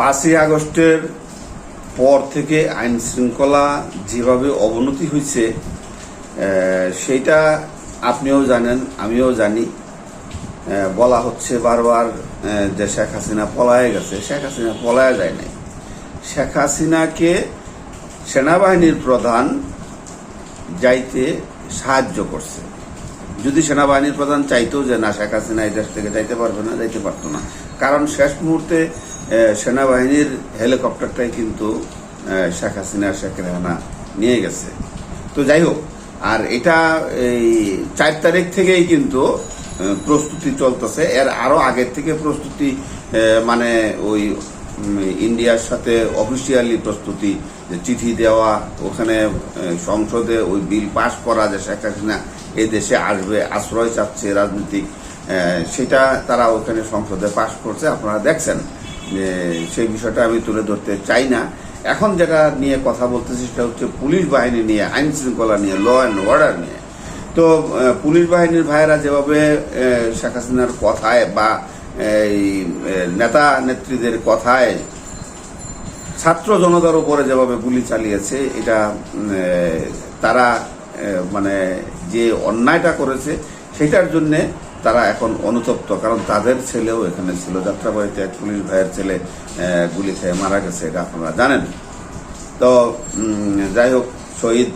পাঁচই আগস্টের পর থেকে আইন শৃঙ্খলা যেভাবে অবনতি হয়েছে সেইটা আপনিও জানেন, আমিও জানি। বলা হচ্ছে বারবার যে শেখ হাসিনা পলায়ে গেছে। শেখ হাসিনা পলায়ে যায় নাই। শেখ হাসিনাকে সেনাবাহিনীর প্রধান যাইতে সাহায্য করছে। যদি সেনাবাহিনীর প্রধান চাইতো যে, না, শেখ হাসিনা এই দেশ থেকে যাইতে পারবে না, যাইতে পারতো না। কারণ শেষ মুহূর্তে সেনাবাহিনীর হেলিকপ্টারটাই কিন্তু শেখ হাসিনা, শেখ রেহানা নিয়ে গেছে। তো যাই হোক, আর এটা এই চার তারিখ থেকেই কিন্তু প্রস্তুতি চলতেছে। এর আরও আগের থেকে প্রস্তুতি মানে ওই ইন্ডিয়ার সাথে অফিসিয়ালি প্রস্তুতি চিঠি দেওয়া, ওখানে সংসদে ওই বিল পাশ করা যে শেখ হাসিনা এই দেশে আসবে, আশ্রয় চাচ্ছে রাজনৈতিক সেটা তারা ওখানে সংসদে পাশ করছে, আপনারা দেখছেন। সেই বিষয়টা আমি তুলে ধরতে চাই না। এখন যেটা নিয়ে কথা বলতেছি সেটা হচ্ছে পুলিশ বাহিনী নিয়ে, আইন শৃঙ্খলা নিয়ে ল অ্যান্ড অর্ডার নিয়ে। তো পুলিশ বাহিনীর ভাইয়েরা যেভাবে শেখ হাসিনার কথায় বা এই নেতা নেত্রীদের কথায় ছাত্র জনতার উপরে যেভাবে গুলি চালিয়েছে, এটা তারা মানে যে অন্যায়টা করেছে, সেটার জন্য তারা এখন অনুতপ্ত, কারণ তাদের ছেলেও এখানে ছিল। যাত্রাবাড়িতে এক পুলিশ ভাইয়ের ছেলে গুলি খেয়ে মারা গেছে, এটা আপনারা জানেন। তো যাই হোক, শহীদ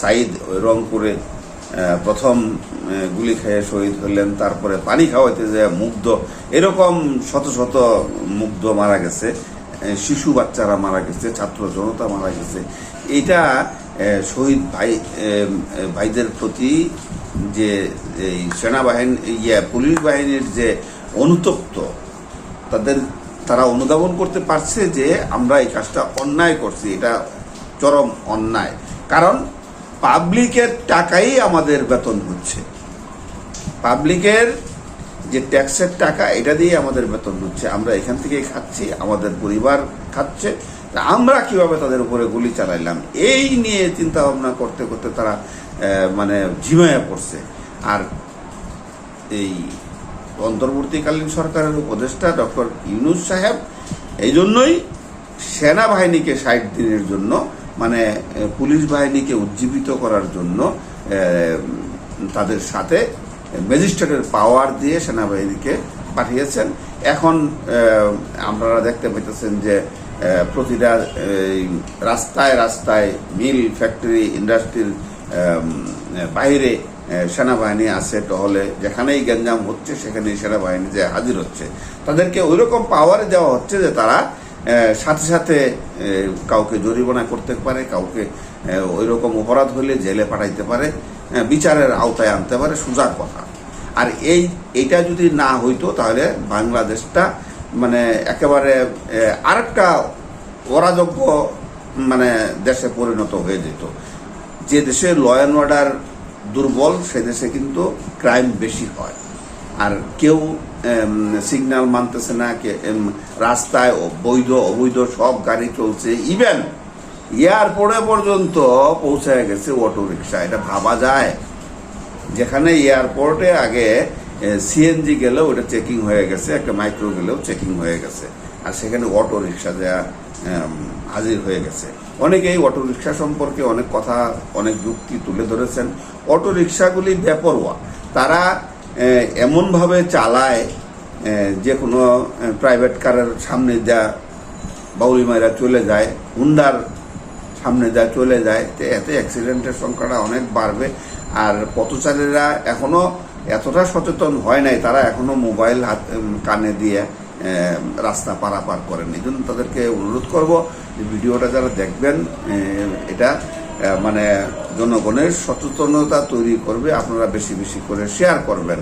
সাইদ রংপুরে প্রথম গুলি খেয়ে শহীদ হলেন, তারপরে পানি খাওয়াইতে যে মুগ্ধ। এরকম শত শত মুগ্ধ মারা গেছে শিশু বাচ্চারা মারা গেছে, ছাত্র জনতা মারা গেছে। এটা শহীদ ভাই ভাইদের প্রতি যে এই সেনাবাহিনী ইয়ে পুলিশ বাহিনীর যে অনুতপ্ত, তাদের তারা অনুধাবন করতে পারছে যে আমরা এই কাজটা অন্যায় করছি, এটা চরম অন্যায়। কারণ পাবলিকের টাকাই আমাদের বেতন হচ্ছে। পাবলিকের যে ট্যাক্সের টাকা, এটা দিয়ে আমাদের বেতন হচ্ছে। আমরা এখান থেকেই খাচ্ছি, আমাদের পরিবার খাচ্ছে। আমরা কীভাবে তাদের উপরে গুলি চালাইলাম? এই নিয়ে চিন্তা ভাবনা করতে করতে তারা মানে ঝিমাইয়া পড়ছে। আর এই অন্তর্বর্তীকালীন সরকারের উপদেষ্টা ডক্টর ইউনুস সাহেব এই জন্যই সেনাবাহিনীকে ষাট দিনের জন্য মানে পুলিশ বাহিনীকে উজ্জীবিত করার জন্য তাদের সাথে ম্যাজিস্ট্রেটের পাওয়ার দিয়ে সেনাবাহিনীকে পাঠিয়েছেন। এখন আপনারা দেখতে পাইতেছেন যে প্রতিটা রাস্তায় রাস্তায় মিল ফ্যাক্টরি ইন্ডাস্ট্রির বাইরে সেনাবাহিনী আছে, টহলে, যেখানেই গ্যাঞ্জাম হচ্ছে, সেখানেই সেনাবাহিনী যে হাজির হচ্ছে। তাদেরকে ওই রকম পাওয়ারে দেওয়া হচ্ছে যে তারা সাথে সাথে কাউকে জরিমানা করতে পারে, কাউকে ওই রকম অপরাধ হলে জেলে পাঠাইতে পারে বিচারের আওতায় আনতে পারে, সোজা কথা। আর এই, এইটা যদি না হইতো, তাহলে বাংলাদেশটা মানে একেবারে আরেকটা অরাযোগ্য মানে দেশে পরিণত হয়ে যেত। যে দেশে ল অ্যান্ড অর্ডার দুর্বল, সে দেশে কিন্তু ক্রাইম বেশি হয়। আর কেউ সিগন্যাল মানতেছে না রাস্তায় বৈধ অবৈধ সব গাড়ি চলছে। ইভেন এয়ারপোর্টে পর্যন্ত পৌঁছায় গেছে অটো রিক্সা এটা ভাবা যায়। যেখানে এয়ারপোর্টে আগে সিএনজি গেলেও ওটা চেকিং হয়ে গেছে, একটা মাইক্রো গেলেও চেকিং হয়ে গেছে। আর সেখানে অটো রিক্সা যা হাজির হয়ে গেছে। অনেকেই অটো রিক্সা সম্পর্কে অনেক কথা, অনেক যুক্তি তুলে ধরেছেন। অটো রিক্সাগুলি বেপরোয়া। তারা এমনভাবে চালায় যে কোনো প্রাইভেট কারের সামনে যা বাউলি মায়েরা চলে যায় হুন্ডার সামনে যা চলে যায়, তো এতে অ্যাক্সিডেন্টের সংখ্যাটা অনেক বাড়বে। আর পথচারীরা এখনও এতটা সচেতন হয় নাই, তারা এখনও মোবাইল হাত কানে দিয়ে রাস্তা পারাপার করেন। এই জন্য তাদেরকে অনুরোধ করব যে ভিডিওটা যারা দেখবেন এটা মানে জনগণের সচেতনতা তৈরি করবে, আপনারা বেশি বেশি করে শেয়ার করবেন।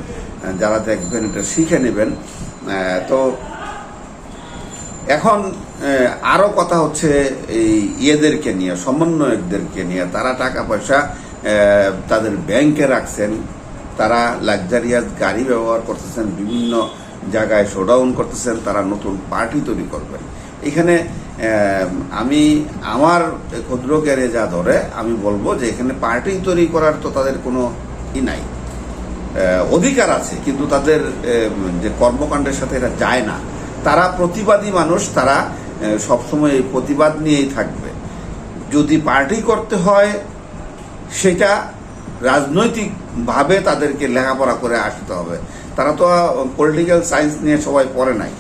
যারা দেখবেন, এটা শিখে নেবেন। তো এখন আরও কথা হচ্ছে এই ইয়েদেরকে নিয়ে, সমন্বয়কদেরকে নিয়ে। তারা টাকা পয়সা তাদের ব্যাংকে রাখছেন, তারা লাক্সারিয়াস গাড়ি ব্যবহার করতেছেন, বিভিন্ন জায়গায় শোডাউন করতেছেন, তারা নতুন পার্টি তৈরি করবেন এখানে আমি আমার ক্ষুদ্র জ্ঞানে যা ধরে, আমি বলব যে এখানে পার্টি তৈরি করার তো তাদের কোনো ই নাই। অধিকার আছে, কিন্তু তাদের যে কর্মকাণ্ডের সাথে এটা যায় না। তারা প্রতিবাদী মানুষ, তারা সবসময় এই প্রতিবাদ নিয়েই থাকবে। যদি পার্টি করতে হয়, সেটা রাজনৈতিকভাবে তাদেরকে লেখাপড়া করে আসতে হবে। তারা তো পলিটিক্যাল সায়েন্স নিয়ে সবাই পড়ে নাই।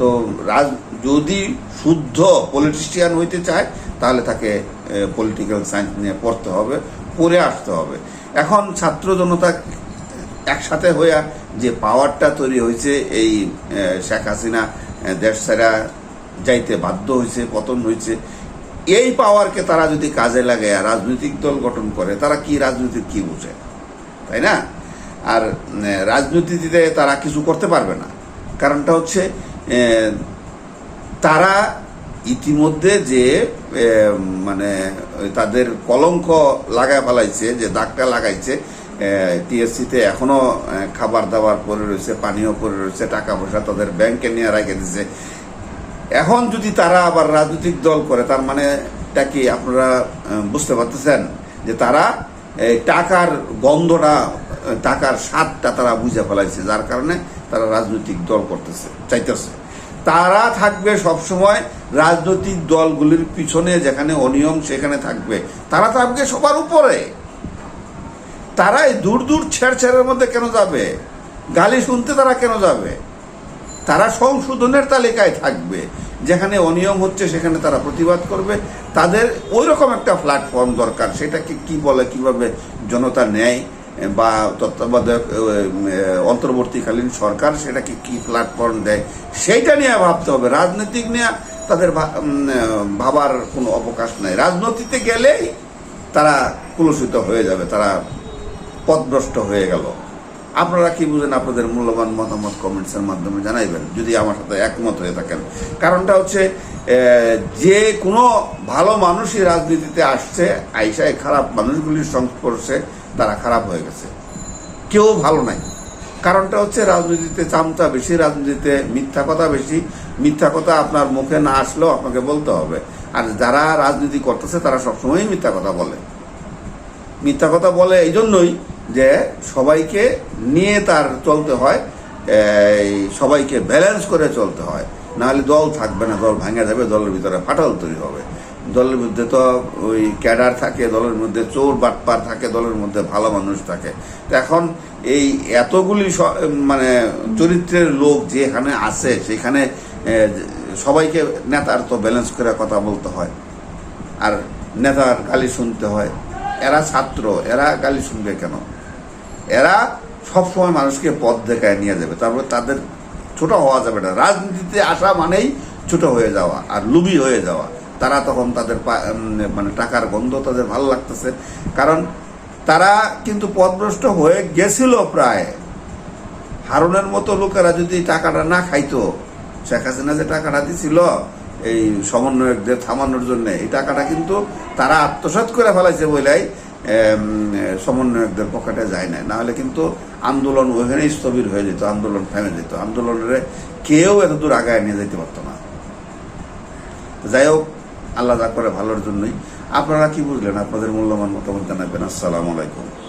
তো রাজ, যদি শুদ্ধ পলিটিশিয়ান হইতে চায়, তাহলে তাকে পলিটিক্যাল সায়েন্স নিয়ে পড়তে হবে, পড়ে আসতে হবে। এখন ছাত্র জনতা একসাথে হইয়া যে পাওয়ারটা তৈরি হয়েছে এই শেখ হাসিনা দেশ যাইতে বাধ্য হয়েছে পতন হয়েছে এই পাওয়ারকে তারা যদি কাজে লাগে রাজনৈতিক দল গঠন করে, তারা কি রাজনীতির কি বুঝে? তাই না? আর রাজনীতিতে তারা কিছু করতে পারবে না। কারণটা হচ্ছে তারা ইতিমধ্যে যে মানে তাদের কলঙ্ক লাগায় ফেলাইছে যে দাগটা লাগাইছে টিএসসিতে এখনও আহ, খাবার দাবার পরে রয়েছে পানীয় পরে রয়েছে টাকা পয়সা তাদের ব্যাংকে নিয়ে রেখে দিছে। এখন যদি তারা আবার রাজনৈতিক দল করে তার মানে টা কি আপনারা বুঝতে পারতেছেন? যে তারা টাকার গন্ধটা টাকার স্বাদটা তারা বুঝে ফেলাইছে, যার কারণে তারা রাজনৈতিক দল করতেছে, চাইতেছে। তারা থাকবে সবসময় রাজনৈতিক দলগুলির পিছনে, যেখানে অনিয়ম সেখানে থাকবে। তারা থাকবে সবার উপরে। তারা এই দূর দূর ছেড় ছেড়ের মধ্যে কেন যাবে? গালি শুনতে তারা কেন যাবে? তারা সংশোধনের তালিকায় থাকবে। যেখানে অনিয়ম হচ্ছে সেখানে তারা প্রতিবাদ করবে। তাদের ওই রকম একটা প্ল্যাটফর্ম দরকার। সেটাকে কি বলে, কীভাবে জনতা নেয়? বা তত্ত্বাবধায়ক অন্তর্বর্তীকালীন সরকার সেটাকে কি প্ল্যাটফর্ম দেয়, সেইটা নিয়ে ভাবতে হবে। রাজনৈতিক নিয়ে তাদের ভাবার কোনো অবকাশ নাই। রাজনীতিতে গেলেই তারা কুলসিত হয়ে যাবে, তারা পথভ্রষ্ট হয়ে গেল। আপনারা কি বুঝেন, আপনাদের মূল্যবান মতামত কমেন্টসের মাধ্যমে জানাইবেন, যদি আমার সাথে একমত হয়ে থাকেন। কারণটা হচ্ছে যে কোনো ভালো মানুষই রাজনীতিতে আসছে, আইসায় খারাপ মানুষগুলির সংস্পর্শে তারা খারাপ হয়ে গেছে। কেউ ভালো নাই। কারণটা হচ্ছে রাজনীতিতে চামচা বেশি, রাজনীতিতে মিথ্যা কথা বেশি। মিথ্যা কথা আপনার মুখে না আসলেও আপনাকে বলতে হবে। আর যারা রাজনীতি করতেছে, তারা সবসময়ই মিথ্যা কথা বলে। মিথ্যা কথা বলে এই জন্যই যে সবাইকে নিয়ে তার চলতে হয়, এই সবাইকে ব্যালেন্স করে চলতে হয়। নাহলে দল থাকবে না, দল ভাঙা যাবে, দলের ভিতরে ফাটল তৈরি হবে। দলের মধ্যে তো ওই ক্যাডার থাকে, দলের মধ্যে চোর বাটপার থাকে, দলের মধ্যে ভালো মানুষ থাকে। তো এখন এই এতগুলি মানে চরিত্রের লোক যেখানে আছে, সেখানে সবাইকে নেতার তো ব্যালেন্স করে কথা বলতে হয়। আর নেতার গালি শুনতে হয়। এরা ছাত্র, এরা গালি শুনবে কেন? এরা সবসময় মানুষকে পথ দেখায় নিয়ে যাবে। তারপরে তাদের ছোট হওয়া যাবে না। রাজনীতিতে আসা মানেই ছোট হয়ে যাওয়া আর লুবি হয়ে যাওয়া। তারা তখন তাদের মানে টাকার গন্ধ তাদের ভালো লাগতেছে। কারণ তারা কিন্তু পথভ্রষ্ট হয়ে গেছিল প্রায়। হারুনের মতো লোকেরা যদি টাকাটা না খাইতো, শেখ হাসিনা যে টাকাটা দিছিল এই সমন্বয়কদের থামানোর জন্য, এই টাকাটা কিন্তু তারা আত্মসাৎ করে ফেলাইছে বলেই সমন্বয়কদের পকেটে যায় না নাহলে কিন্তু আন্দোলন ওখানেই স্থবির হয়ে যেত, আন্দোলন থেমে যেত। আন্দোলনের কেউ এত দূর আগায় নিয়ে যেতে পারতো না। যাই হোক আল্লাহ যা করে ভালোর জন্যই। আপনারা কি বুঝলেন? আপনাদের মূল্যবান মতামত জানাবেন। আসসালামু আলাইকুম।